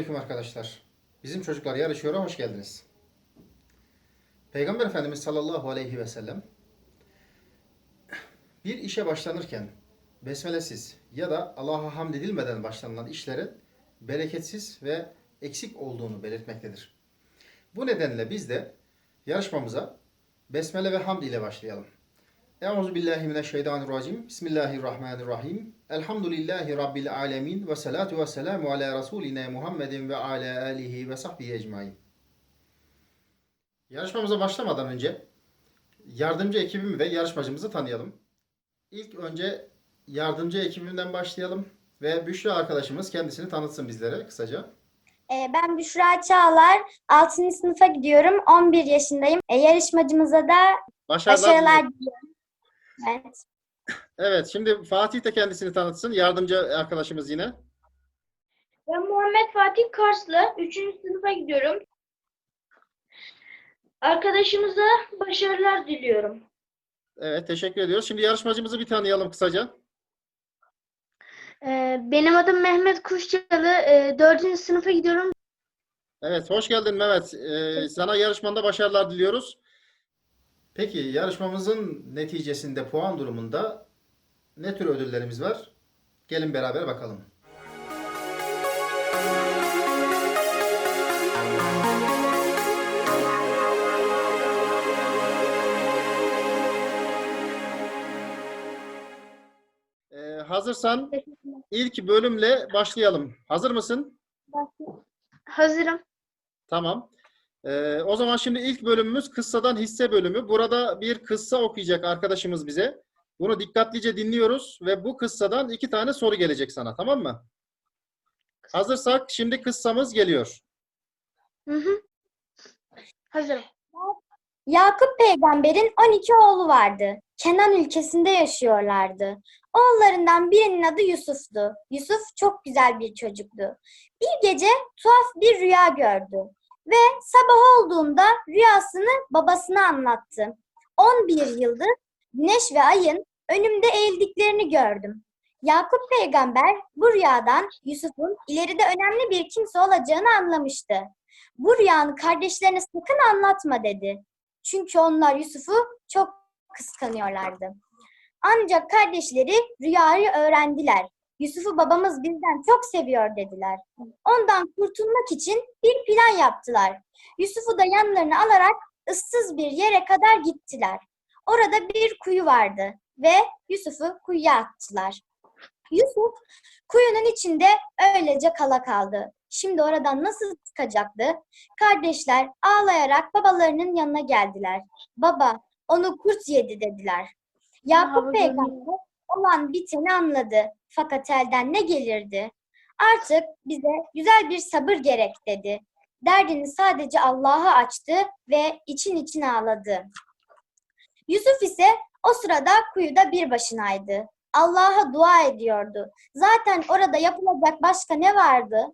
Selamünaleyküm arkadaşlar. Bizim çocuklar yarışıyor'a hoş geldiniz. Peygamber Efendimiz sallallahu aleyhi ve sellem bir işe başlanırken besmelesiz ya da Allah'a hamd edilmeden başlanılan işlerin bereketsiz ve eksik olduğunu belirtmektedir. Bu nedenle biz de yarışmamıza besmele ve hamd ile başlayalım. Euzu billahi mineşşeytanirracim. Bismillahirrahmanirrahim. Elhamdülillahi rabbil alamin ve salatu ve selamu ala rasulina Muhammedin ve ala alihi ve sahbihi ecmaîn. Yarışmamıza başlamadan önce yardımcı ekibimi ve yarışmacımızı tanıyalım. İlk önce yardımcı ekibimden başlayalım ve Büşra arkadaşımız kendisini tanıtsın bizlere kısaca. Ee, Ben Büşra Çağlar, 6. sınıfa gidiyorum, 11 yaşındayım. Ee, Yarışmacımıza da Başarılar. başarılar diliyorum. Evet. Evet, şimdi Fatih de kendisini tanıtsın. Yardımcı arkadaşımız yine. Ben Muhammed Fatih Karslı. 3. sınıfa gidiyorum. Arkadaşımıza başarılar diliyorum. Evet, teşekkür ediyoruz. Şimdi yarışmacımızı bir tanıyalım kısaca. Ee, benim adım Mehmet Kuşçalı. Ee, 4. sınıfa gidiyorum. Evet, hoş geldin Mehmet. Ee, sana yarışmanda başarılar diliyoruz. Peki, yarışmamızın neticesinde puan durumunda ne tür ödüllerimiz var? Gelin beraber bakalım. Ee, hazırsan ilk bölümle başlayalım. Hazır mısın? Hazırım. Tamam. Ee, o zaman şimdi ilk bölümümüz kıssadan hisse bölümü. Burada bir kıssa okuyacak arkadaşımız bize. Bunu dikkatlice dinliyoruz ve bu kıssadan iki tane soru gelecek sana, tamam mı? Hazırsak şimdi kıssamız geliyor. Hı hı. Hazırım. Yakup peygamberin 12 oğlu vardı. Kenan ülkesinde yaşıyorlardı. Oğullarından birinin adı Yusuf'tu. Yusuf çok güzel bir çocuktu. Bir gece tuhaf bir rüya gördü ve sabah olduğunda rüyasını babasına anlattı. 11 yıldır güneş ve ayın önümde eğildiklerini gördüm. Yakup peygamber bu rüyadan Yusuf'un ileride önemli bir kimse olacağını anlamıştı. Bu rüyanı kardeşlerine sakın anlatma dedi. Çünkü onlar Yusuf'u çok kıskanıyorlardı. Ancak kardeşleri rüyayı öğrendiler. Yusuf'u babamız bizden çok seviyor dediler. Ondan kurtulmak için bir plan yaptılar. Yusuf'u da yanlarına alarak ıssız bir yere kadar gittiler. Orada bir kuyu vardı ve Yusuf'u kuyuya attılar. Yusuf kuyunun içinde öylece kala kaldı. Şimdi oradan nasıl çıkacaktı? Kardeşler ağlayarak babalarının yanına geldiler. Baba, onu kurt yedi dediler. Yakup peygamber olan biteni anladı. Fakat elden ne gelirdi? Artık bize güzel bir sabır gerek dedi. Derdini sadece Allah'a açtı ve için için ağladı. Yusuf ise o sırada kuyuda bir başınaydı. Allah'a dua ediyordu. Zaten orada yapılacak başka ne vardı?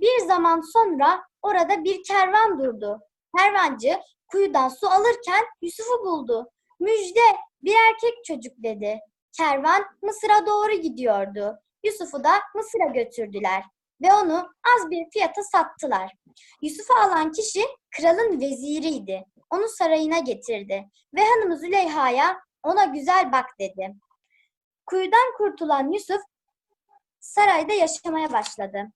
Bir zaman sonra orada bir kervan durdu. Kervancı kuyudan su alırken Yusuf'u buldu. Müjde bir erkek çocuk dedi. Kervan Mısır'a doğru gidiyordu. Yusuf'u da Mısır'a götürdüler ve onu az bir fiyata sattılar. Yusuf'u alan kişi kralın veziriydi. Onu sarayına getirdi ve hanımı Züleyha'ya ona güzel bak dedi. Kuyudan kurtulan Yusuf sarayda yaşamaya başladı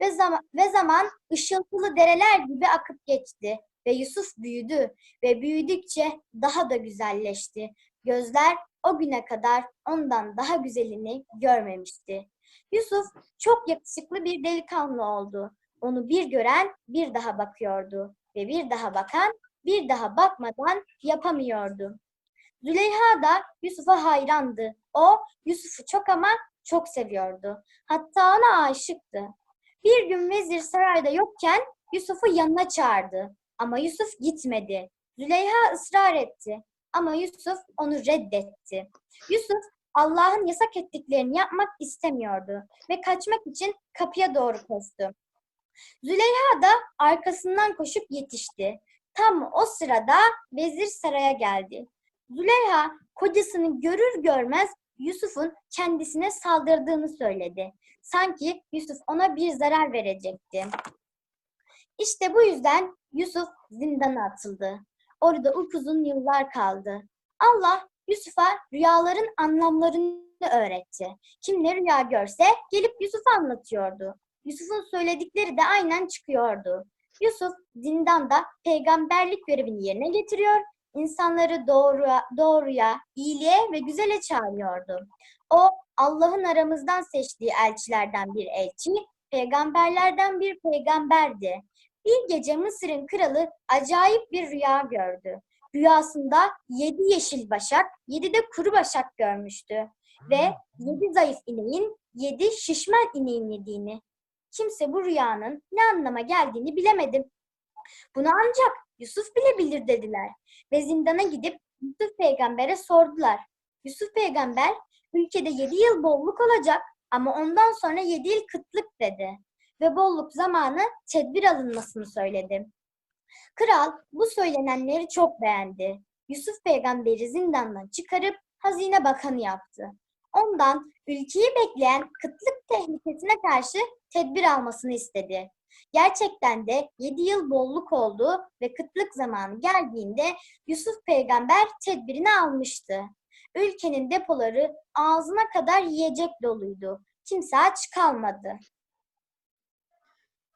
ve zaman, ve zaman ışıltılı dereler gibi akıp geçti ve Yusuf büyüdü ve büyüdükçe daha da güzelleşti. Gözler o güne kadar ondan daha güzelini görmemişti. Yusuf çok yakışıklı bir delikanlı oldu. Onu bir gören bir daha bakıyordu ve bir daha bakan bir daha bakmadan yapamıyordu. Züleyha da Yusuf'a hayrandı. O Yusuf'u çok ama çok seviyordu. Hatta ona aşıktı. Bir gün vezir sarayda yokken Yusuf'u yanına çağırdı. Ama Yusuf gitmedi. Züleyha ısrar etti. Ama Yusuf onu reddetti. Yusuf Allah'ın yasak ettiklerini yapmak istemiyordu ve kaçmak için kapıya doğru koştu. Züleyha da arkasından koşup yetişti. Tam o sırada vezir saraya geldi. Züleyha kocasını görür görmez Yusuf'un kendisine saldırdığını söyledi. Sanki Yusuf ona bir zarar verecekti. İşte bu yüzden Yusuf zindana atıldı. Orada upuzun yıllar kaldı. Allah Yusuf'a rüyaların anlamlarını öğretti. Kim ne rüya görse gelip Yusuf'a anlatıyordu. Yusuf'un söyledikleri de aynen çıkıyordu. Yusuf zindanda peygamberlik görevini yerine getiriyor, insanları doğruya, doğruya, iyiliğe ve güzele çağırıyordu. O Allah'ın aramızdan seçtiği elçilerden bir elçi, peygamberlerden bir peygamberdi. Bir gece Mısır'ın kralı acayip bir rüya gördü. Rüyasında yedi yeşil başak, yedi de kuru başak görmüştü. Ve yedi zayıf ineğin, yedi şişman ineğin yediğini. Kimse bu rüyanın ne anlama geldiğini bilemedi. Bunu ancak Yusuf bilebilir dediler. Ve zindana gidip Yusuf peygambere sordular. Yusuf peygamber ülkede yedi yıl bolluk olacak ama ondan sonra yedi yıl kıtlık dedi. Ve bolluk zamanı tedbir alınmasını söyledi. Kral bu söylenenleri çok beğendi. Yusuf peygamberi zindandan çıkarıp hazine bakanı yaptı. Ondan ülkeyi bekleyen kıtlık tehlikesine karşı tedbir almasını istedi. Gerçekten de 7 yıl bolluk oldu ve kıtlık zamanı geldiğinde Yusuf peygamber tedbirini almıştı. Ülkenin depoları ağzına kadar yiyecek doluydu. Kimse aç kalmadı.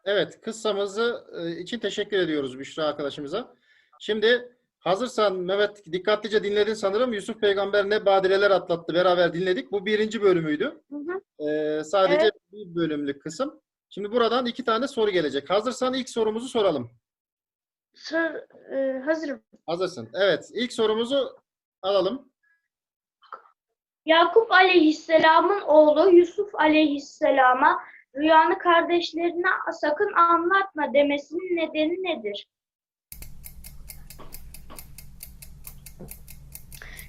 Evet, kıssamızı e, için teşekkür ediyoruz Büşra arkadaşımıza. Şimdi hazırsan Mehmet dikkatlice dinledin sanırım. Yusuf Peygamber ne badireler atlattı beraber dinledik. Bu birinci bölümüydü. Hı hı. Ee, sadece Evet. bir bölümlük kısım. Şimdi buradan iki tane soru gelecek. Hazırsan ilk sorumuzu soralım. Sor, e, hazırım. Hazırsın. Evet, ilk sorumuzu alalım. Yakup aleyhisselamın oğlu Yusuf aleyhisselama rüyanı kardeşlerine sakın anlatma demesinin nedeni nedir?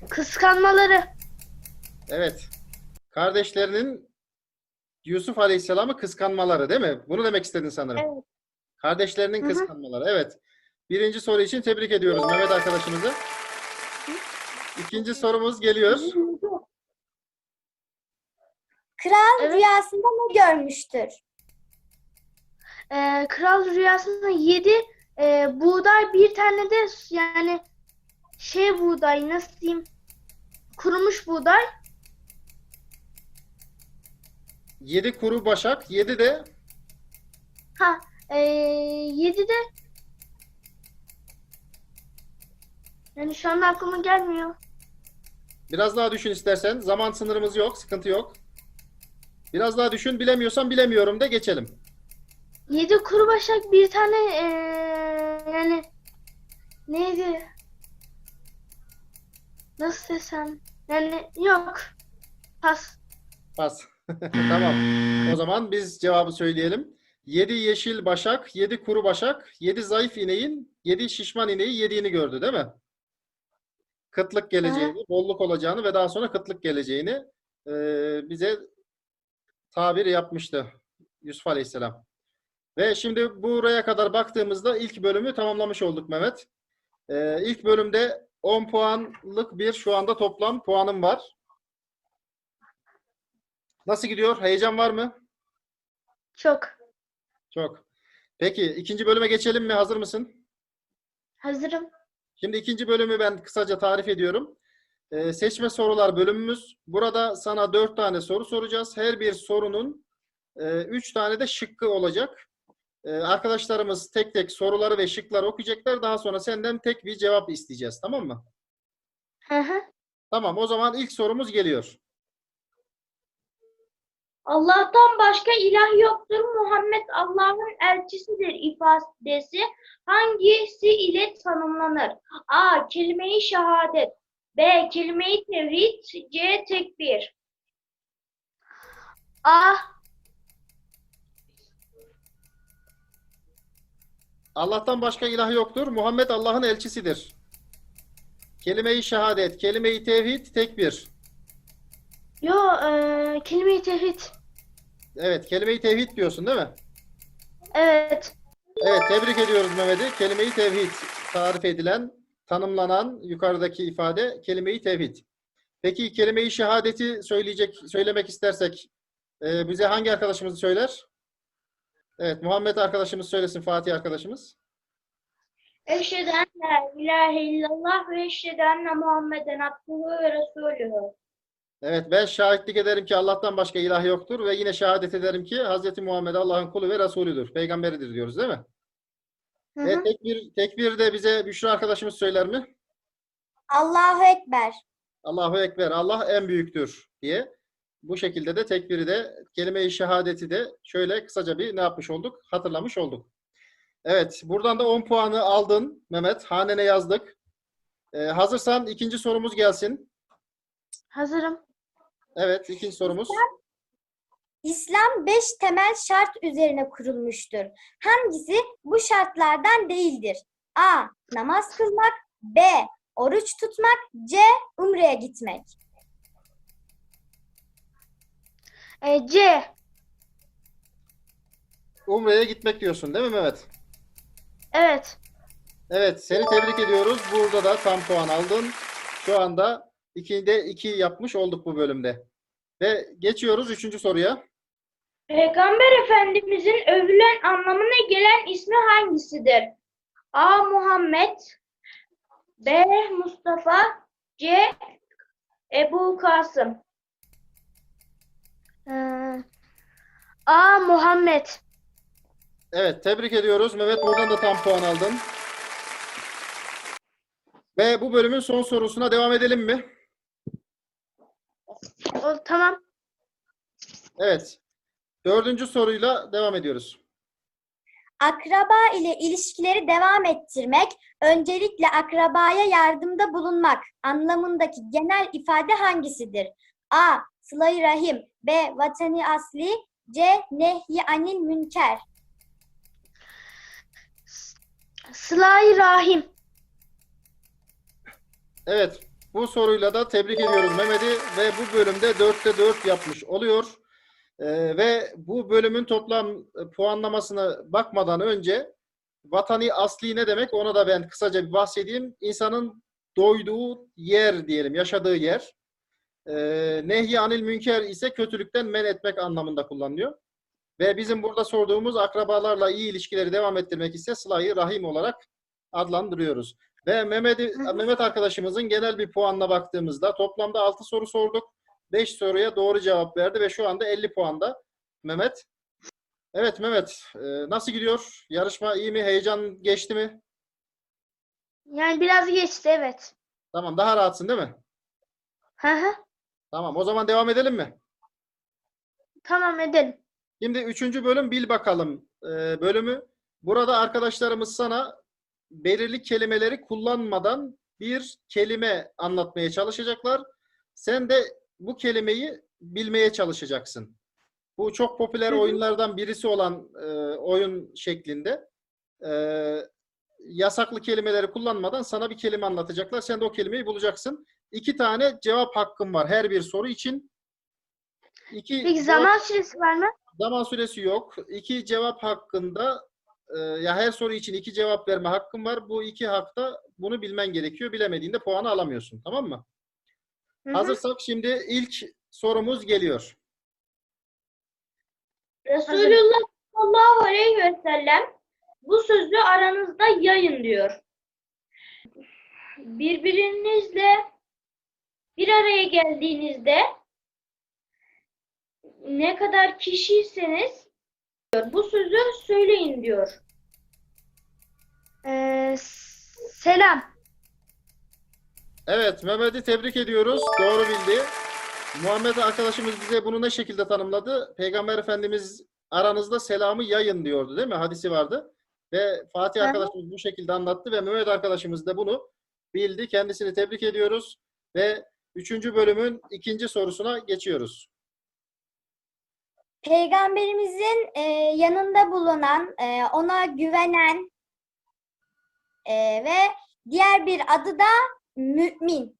Kıskanmaları. Evet. Kardeşlerinin Yusuf Aleyhisselam'ı kıskanmaları değil mi? Bunu demek istedin sanırım. Evet. Kardeşlerinin Hı hı. kıskanmaları. Evet. Birinci soru için tebrik ediyoruz Mehmet arkadaşımızı. İkinci sorumuz geliyor. Kral Evet. rüyasında ne görmüştür? Ee, kral rüyasında yedi e, buğday bir tane de yani şey buğday nasıl diyeyim kurumuş buğday Yedi kuru başak, yedi de ha e, yedi de yani şu anda aklıma gelmiyor. biraz daha düşün istersen. Zaman sınırımız yok, sıkıntı yok. Biraz daha düşün, bilemiyorsan bilemiyorum de geçelim. Yedi kuru başak bir tane e, yani neydi? Nasıl desem? Yani yok. Pas. Pas. Tamam. O zaman biz cevabı söyleyelim. Yedi yeşil başak, yedi kuru başak, yedi zayıf ineğin, yedi şişman ineği yediğini gördü değil mi? Kıtlık geleceğini, bolluk olacağını ve daha sonra kıtlık geleceğini e, bize tabir yapmıştı Yusuf Aleyhisselam. Ve şimdi buraya kadar baktığımızda ilk bölümü tamamlamış olduk Mehmet. E, ilk bölümde 10 puanlık bir şu anda toplam puanım var. Nasıl gidiyor? Heyecan var mı? Çok. Çok. Peki ikinci bölüme geçelim mi? Hazır mısın? Hazırım. Şimdi ikinci bölümü ben kısaca tarif ediyorum. Ee, seçme sorular bölümümüz. Burada sana dört tane soru soracağız. Her bir sorunun e, üç tane de şıkkı olacak. Ee, arkadaşlarımız tek tek soruları ve şıkları okuyacaklar. Daha sonra senden tek bir cevap isteyeceğiz. Tamam mı? Hı hı. Tamam. O zaman ilk sorumuz geliyor. Allah'tan başka ilah yoktur. Muhammed Allah'ın elçisidir ifadesi hangisi ile tanımlanır? A. Kelime-i şehadet. B. Kelime-i tevhid. C. Tekbir. A. Allah'tan başka ilah yoktur. Muhammed Allah'ın elçisidir. Kelime-i şehadet, kelime-i tevhid, tekbir. Yo, e, kelime-i tevhid. Evet, kelime-i tevhid diyorsun değil mi? Evet. Evet, tebrik ediyoruz Mehmet'i. Kelime-i tevhid tarif edilen, tanımlanan yukarıdaki ifade kelime-i tevhid. Peki kelime-i şehadeti söyleyecek, söylemek istersek Ee, bize hangi arkadaşımız söyler? Evet, Muhammed arkadaşımız söylesin, Fatih arkadaşımız. Eşhedü en la ilahe illallah ve eşhedü enne Muhammeden abduhu ve resulühü. Evet, ben şahitlik ederim ki Allah'tan başka ilah yoktur ve yine şehadet ederim ki Hz. Muhammed Allah'ın kulu ve Resulüdür, peygamberidir diyoruz değil mi? Hı Ve hı. tekbir, tekbir de bize Büşra arkadaşımız söyler mi? Allahu Ekber. Allahu Ekber, Allah en büyüktür diye. Bu şekilde de tekbiri de, kelime-i şehadeti de şöyle kısaca bir ne yapmış olduk? Hatırlamış olduk. Evet, buradan da 10 puanı aldın Mehmet. Hanene yazdık. Ee, hazırsan ikinci sorumuz gelsin. Hazırım. Evet, ikinci sorumuz. İslam beş temel şart üzerine kurulmuştur. Hangisi bu şartlardan değildir? A. Namaz kılmak. B. Oruç tutmak. C. Umre'ye gitmek. E, C. Umre'ye gitmek diyorsun değil mi Mehmet? Evet. Evet, seni tebrik ediyoruz. Burada da tam puan aldın. Şu anda 2'de 2 yapmış olduk bu bölümde. Ve geçiyoruz üçüncü soruya. Peygamber Efendimizin övülen anlamına gelen ismi hangisidir? A. Muhammed B. Mustafa C. Ebu Kasım A. Muhammed Evet, tebrik ediyoruz. Mehmet buradan da tam puan aldın. Ve bu bölümün son sorusuna devam edelim mi? o, Tamam. Evet. Dördüncü soruyla devam ediyoruz. Akraba ile ilişkileri devam ettirmek, öncelikle akrabaya yardımda bulunmak anlamındaki genel ifade hangisidir? A. Sıla-i Rahim B. Vatani Asli C. Nehy anil Münker Sıla-i Rahim Evet, bu soruyla da tebrik ediyoruz Mehmet'i ve bu bölümde 4'te 4 yapmış oluyor. Ee, ve bu bölümün toplam e, puanlamasına bakmadan önce vatani asli ne demek ona da ben kısaca bir bahsedeyim. İnsanın doyduğu yer diyelim, yaşadığı yer. Ee, Nehy anil münker ise kötülükten men etmek anlamında kullanılıyor. Ve bizim burada sorduğumuz akrabalarla iyi ilişkileri devam ettirmek ise sıla-i rahim olarak adlandırıyoruz. Ve Mehmet, Mehmet arkadaşımızın genel bir puanına baktığımızda toplamda 6 soru sorduk. 5 soruya doğru cevap verdi ve şu anda 50 puanda Mehmet. Evet Mehmet, e, nasıl gidiyor? Yarışma iyi mi? Heyecan geçti mi? Yani biraz geçti evet. Tamam, daha rahatsın değil mi? Hı hı. Tamam, o zaman devam edelim mi? Tamam edelim. Şimdi üçüncü bölüm bil bakalım e, bölümü. Burada arkadaşlarımız sana belirli kelimeleri kullanmadan bir kelime anlatmaya çalışacaklar. Sen de bu kelimeyi bilmeye çalışacaksın. Bu çok popüler oyunlardan birisi olan e, oyun şeklinde. E, yasaklı kelimeleri kullanmadan sana bir kelime anlatacaklar. Sen de o kelimeyi bulacaksın. İki tane cevap hakkın var her bir soru için. İki Peki cevap- zaman süresi var mı? Zaman süresi yok. İki cevap hakkında e, ya her soru için iki cevap verme hakkın var. Bu iki hakta bunu bilmen gerekiyor. Bilemediğinde puanı alamıyorsun. Tamam mı? Hı hı. Hazırsak şimdi ilk sorumuz geliyor. Resulullah sallallahu aleyhi ve sellem bu sözü aranızda yayın diyor. Birbirinizle bir araya geldiğinizde ne kadar kişiyseniz bu sözü söyleyin diyor. Ee, selam. Evet, Mehmet'i tebrik ediyoruz. Doğru bildi. Muhammed arkadaşımız bize bunu ne şekilde tanımladı? Peygamber Efendimiz aranızda selamı yayın diyordu değil mi? Hadisi vardı. Ve Fatih arkadaşımız bu şekilde anlattı ve Mehmet arkadaşımız da bunu bildi. Kendisini tebrik ediyoruz. Ve üçüncü bölümün ikinci sorusuna geçiyoruz. Peygamberimizin e, yanında bulunan, e, ona güvenen e, ve diğer bir adı da mümin.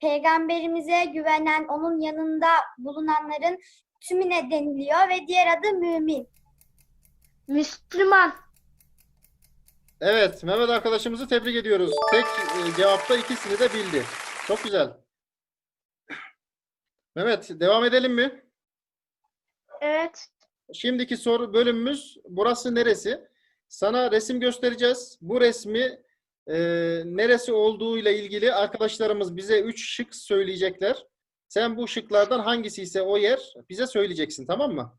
Peygamberimize güvenen, onun yanında bulunanların tümüne deniliyor ve diğer adı mümin. Müslüman. Evet, Mehmet arkadaşımızı tebrik ediyoruz. Tek e, cevapta ikisini de bildi. Çok güzel. Mehmet, devam edelim mi? Evet. Şimdiki soru bölümümüz burası neresi? Sana resim göstereceğiz. Bu resmi e, neresi olduğuyla ilgili arkadaşlarımız bize 3 şık söyleyecekler. Sen bu şıklardan hangisi ise o yer bize söyleyeceksin tamam mı?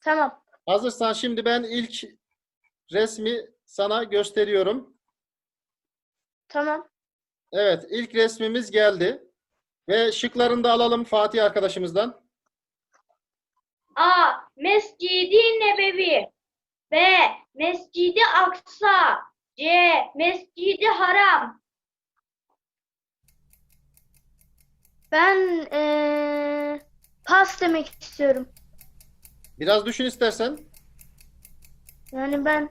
Tamam. Hazırsan şimdi ben ilk resmi sana gösteriyorum. Tamam. Evet ilk resmimiz geldi. Ve şıklarını da alalım Fatih arkadaşımızdan. A. Mescidi Nebevi B. Mescidi Aksa C. Mescidi Haram Ben eee, pas demek istiyorum. Biraz düşün istersen. Yani ben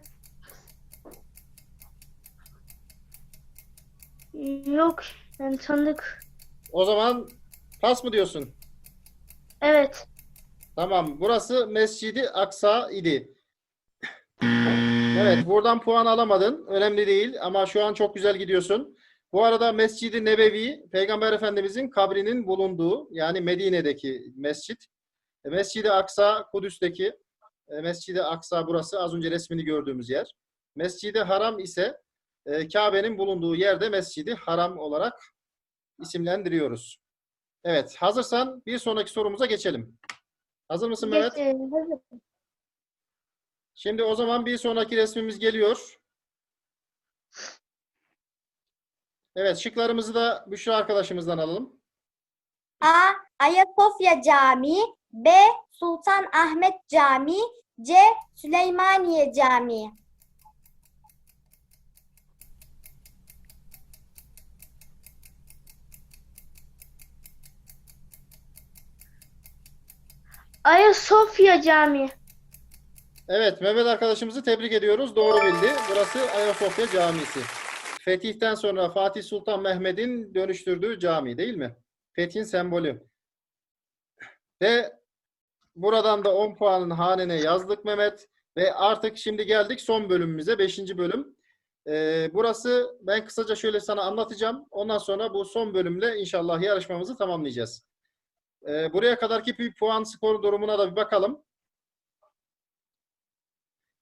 yok yani tanıdık. O zaman pas mı diyorsun? Evet. Tamam. Burası Mescidi Aksa idi. Evet, buradan puan alamadın. Önemli değil ama şu an çok güzel gidiyorsun. Bu arada Mescid-i Nebevi, Peygamber Efendimizin kabrinin bulunduğu, yani Medine'deki mescit. E, Mescid-i Aksa, Kudüs'teki e, Mescid-i Aksa burası. Az önce resmini gördüğümüz yer. Mescid-i Haram ise e, Kabe'nin bulunduğu yerde Mescid-i Haram olarak isimlendiriyoruz. Evet, hazırsan bir sonraki sorumuza geçelim. Hazır mısın Mehmet? Geç- eee, hazır. Şimdi o zaman bir sonraki resmimiz geliyor. Evet, şıklarımızı da Büşra arkadaşımızdan alalım. A. Ayasofya Camii B. Sultan Ahmet Camii C. Süleymaniye Camii Ayasofya Camii. Evet, Mehmet arkadaşımızı tebrik ediyoruz. Doğru bildi. Burası Ayasofya Camisi. Fetih'ten sonra Fatih Sultan Mehmet'in dönüştürdüğü cami değil mi? Fetih'in sembolü. Ve buradan da 10 puanın hanene yazdık Mehmet. Ve artık şimdi geldik son bölümümüze. 5. bölüm. Ee, burası ben kısaca şöyle sana anlatacağım. Ondan sonra bu son bölümle inşallah yarışmamızı tamamlayacağız. Ee, buraya kadarki bir puan skoru durumuna da bir bakalım.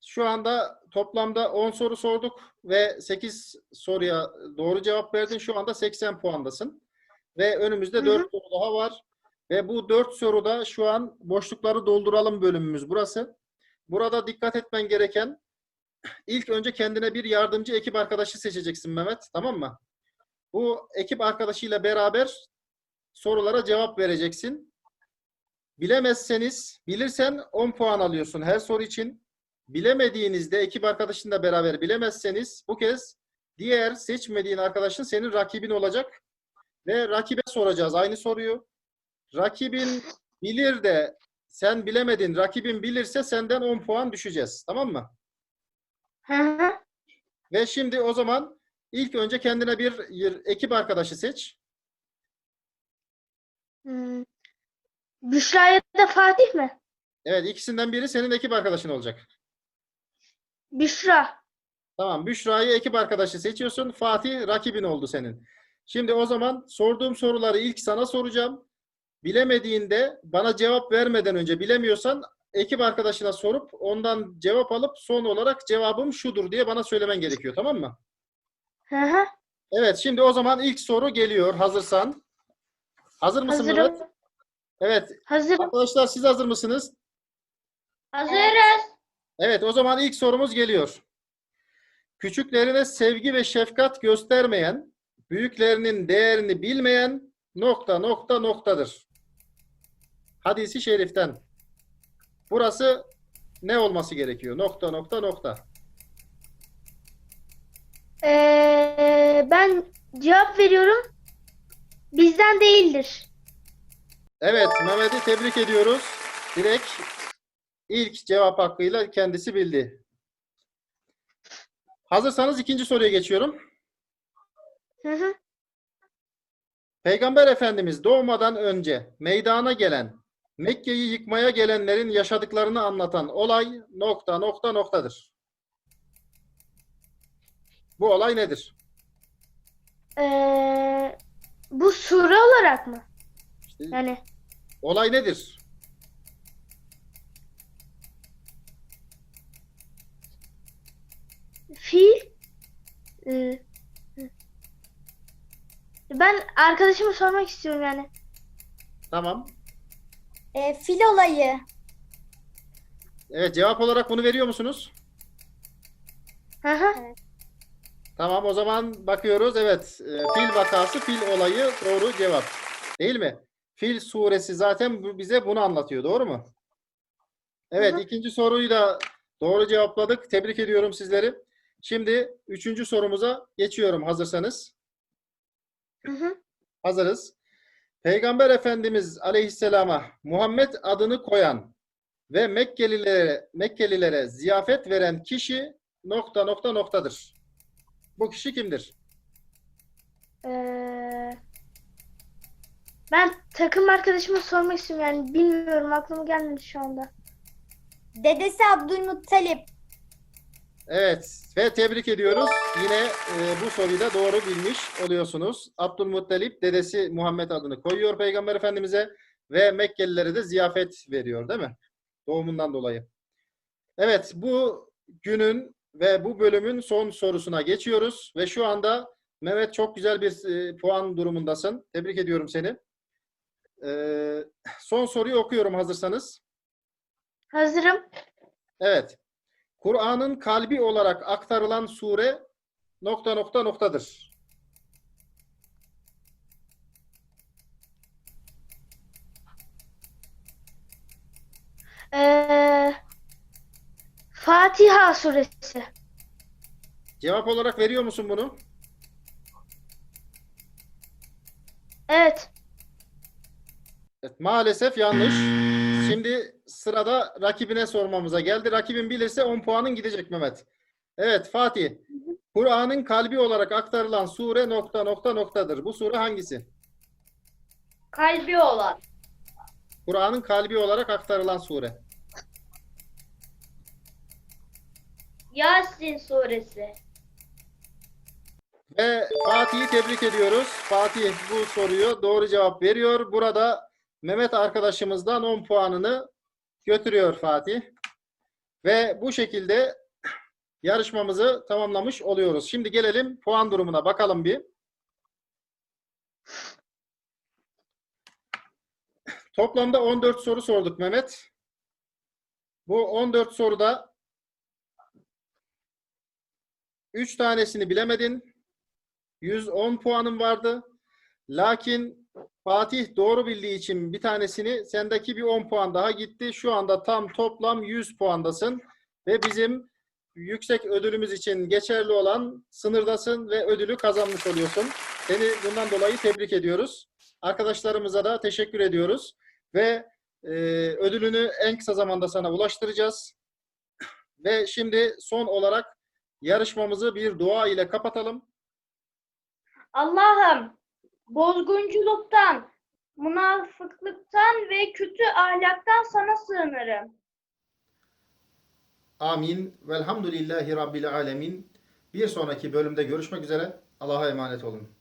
Şu anda toplamda 10 soru sorduk ve 8 soruya doğru cevap verdin. Şu anda 80 puandasın. Ve önümüzde Hı 4 hı. soru daha var. Ve bu 4 soruda şu an boşlukları dolduralım bölümümüz burası. Burada dikkat etmen gereken ilk önce kendine bir yardımcı ekip arkadaşı seçeceksin Mehmet. Tamam mı? Bu ekip arkadaşıyla beraber sorulara cevap vereceksin. Bilemezseniz, bilirsen 10 puan alıyorsun her soru için. Bilemediğinizde ekip arkadaşınla beraber bilemezseniz bu kez diğer seçmediğin arkadaşın senin rakibin olacak ve rakibe soracağız aynı soruyu. Rakibin bilir de sen bilemedin, rakibin bilirse senden 10 puan düşeceğiz. Tamam mı? Hı hı. Ve şimdi o zaman ilk önce kendine bir ekip arkadaşı seç. Hmm. Büşra ya da Fatih mi? Evet ikisinden biri senin ekip arkadaşın olacak. Büşra. Tamam Büşra'yı ekip arkadaşı seçiyorsun. Fatih rakibin oldu senin. Şimdi o zaman sorduğum soruları ilk sana soracağım. Bilemediğinde bana cevap vermeden önce bilemiyorsan ekip arkadaşına sorup ondan cevap alıp son olarak cevabım şudur diye bana söylemen gerekiyor tamam mı? Hı hı. Evet şimdi o zaman ilk soru geliyor hazırsan. Hazır mısın Hazırım. Mehmet? Evet Hazırım. arkadaşlar siz hazır mısınız? Hazırız. Evet, o zaman ilk sorumuz geliyor. Küçüklerine sevgi ve şefkat göstermeyen, büyüklerinin değerini bilmeyen nokta nokta noktadır. Hadisi şeriften. Burası ne olması gerekiyor? Nokta nokta nokta. Ee, ben cevap veriyorum. Bizden değildir. Evet, Mehmet'i tebrik ediyoruz. Direkt ilk cevap hakkıyla kendisi bildi. Hazırsanız ikinci soruya geçiyorum. Hı hı. Peygamber Efendimiz doğmadan önce meydana gelen, Mekke'yi yıkmaya gelenlerin yaşadıklarını anlatan olay nokta nokta noktadır. Bu olay nedir? Ee, bu sure olarak mı? İşte Yani olay nedir? Ee, hı. ben arkadaşıma sormak istiyorum yani. Tamam. E, fil olayı. Evet cevap olarak bunu veriyor musunuz? Hı hı. Tamam o zaman bakıyoruz. Evet e, fil vakası fil olayı doğru cevap. Değil mi? Fil suresi zaten bu- bize bunu anlatıyor. Doğru mu? Evet Hı hı. ikinci soruyu da doğru cevapladık. Tebrik ediyorum sizleri. Şimdi üçüncü sorumuza geçiyorum hazırsanız. Hı hı. Hazırız. Peygamber Efendimiz Aleyhisselam'a Muhammed adını koyan ve Mekkelilere, Mekkelilere ziyafet veren kişi nokta nokta noktadır. Bu kişi kimdir? Ee, ben takım arkadaşıma sormak istiyorum yani bilmiyorum aklıma gelmedi şu anda. Dedesi Abdülmuttalip. Evet ve tebrik ediyoruz. Yine e, bu soruyu da doğru bilmiş oluyorsunuz. Abdülmuttalip dedesi Muhammed adını koyuyor Peygamber Efendimiz'e ve Mekkelilere de ziyafet veriyor değil mi? Doğumundan dolayı. Evet bu günün ve bu bölümün son sorusuna geçiyoruz ve şu anda Mehmet çok güzel bir e, puan durumundasın. Tebrik ediyorum seni. E, son soruyu okuyorum hazırsanız. Hazırım. Evet. Kur'an'ın kalbi olarak aktarılan sure nokta nokta noktadır. Ee, Fatiha suresi. Cevap olarak veriyor musun bunu? Evet. Evet, maalesef yanlış. Şimdi sırada rakibine sormamıza geldi. Rakibin bilirse 10 puanın gidecek Mehmet. Evet Fatih. Kur'an'ın kalbi olarak aktarılan sure nokta nokta noktadır. Bu sure hangisi? Kalbi olan. Kur'an'ın kalbi olarak aktarılan sure. Yasin suresi. Ve Fatih'i tebrik ediyoruz. Fatih bu soruyu doğru cevap veriyor. Burada Mehmet arkadaşımızdan 10 puanını götürüyor Fatih. Ve bu şekilde yarışmamızı tamamlamış oluyoruz. Şimdi gelelim puan durumuna bakalım bir. Toplamda 14 soru sorduk Mehmet. Bu 14 soruda 3 tanesini bilemedin. 110 puanın vardı. Lakin Fatih doğru bildiği için bir tanesini sendeki bir 10 puan daha gitti. Şu anda tam toplam 100 puandasın ve bizim yüksek ödülümüz için geçerli olan sınırdasın ve ödülü kazanmış oluyorsun. Seni bundan dolayı tebrik ediyoruz. Arkadaşlarımıza da teşekkür ediyoruz ve e, ödülünü en kısa zamanda sana ulaştıracağız. Ve şimdi son olarak yarışmamızı bir dua ile kapatalım. Allah'ım bozgunculuktan, münafıklıktan ve kötü ahlaktan sana sığınırım. Amin. Velhamdülillahi Rabbil alemin. Bir sonraki bölümde görüşmek üzere. Allah'a emanet olun.